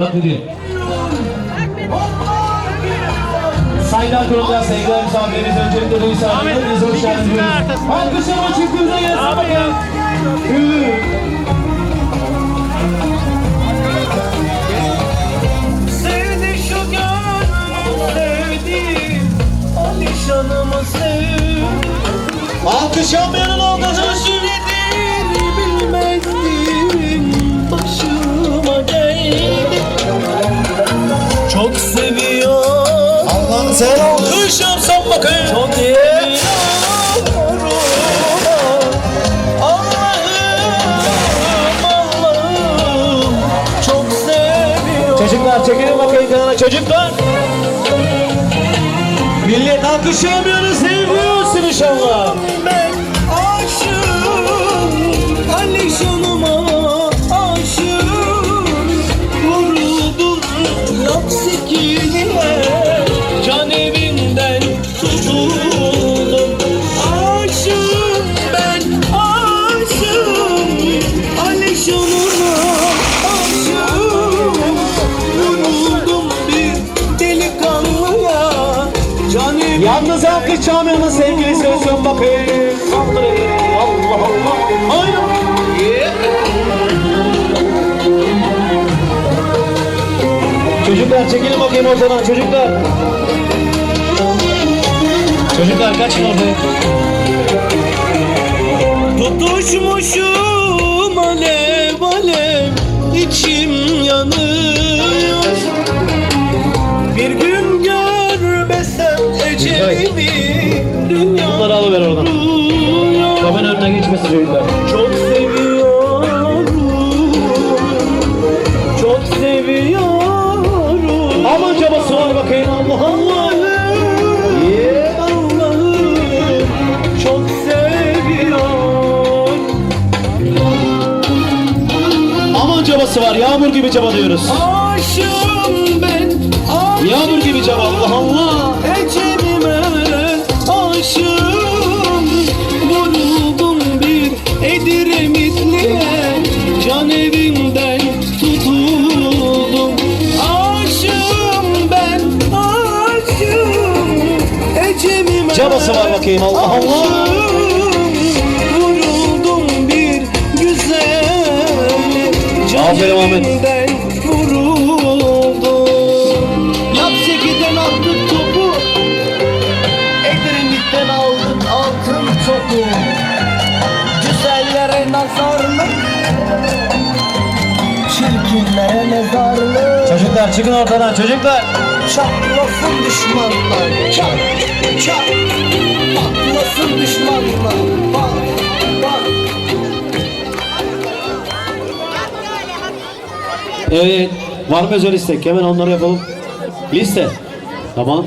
Dedi. Sayın Kurum'da sevgiler misafirlerimiz öncelikle Duysa Hepiniz hoş geldiniz. Alkışlama çiftimize gelsin bakalım. Ü. Sevdi şu gönlümü sevdi Alişanımı sevdi Alkış yapmayanın olmasın. Çok seviyor Allah'ını sever olsun. Kış yapsam bakayım Çok seviyor Çocuklar çekilin bakayım kenara çocuklar. Millet alkışlamıyoruz sevmiyorsun inşallah. Ben aşığım Alişanıma Yalnız alkış çalmayanın sevgilisi olsun bakayım. Allah Allah. Aynen. Çocuklar çekilin bakayım ortadan çocuklar. Çocuklar kaçın ortaya. Tutuşmuşum alev alev içim yanıyor önüne geçmesin çocuklar. Çok seviyorum Çok seviyorum Aman cabası var bakayım Allah Allah. Allah'ım Allah'ım Çok seviyorum Aman cabası var yağmur gibi caba diyoruz. Aşığım ben aşığım Yağmur gibi caba Allah Allah. Cabası var bakayım Allah Allah. Vuruldum bir güzel Can Aferin Ahmet. altın topu Güzellere nazarlık Çocuklar çıkın ortadan çocuklar. Çatlasın düşmanlar Çat çat Patlasın düşmanlar Bak bak Evet. Var mı özel istek? Hemen onları yapalım. Liste. Tamam.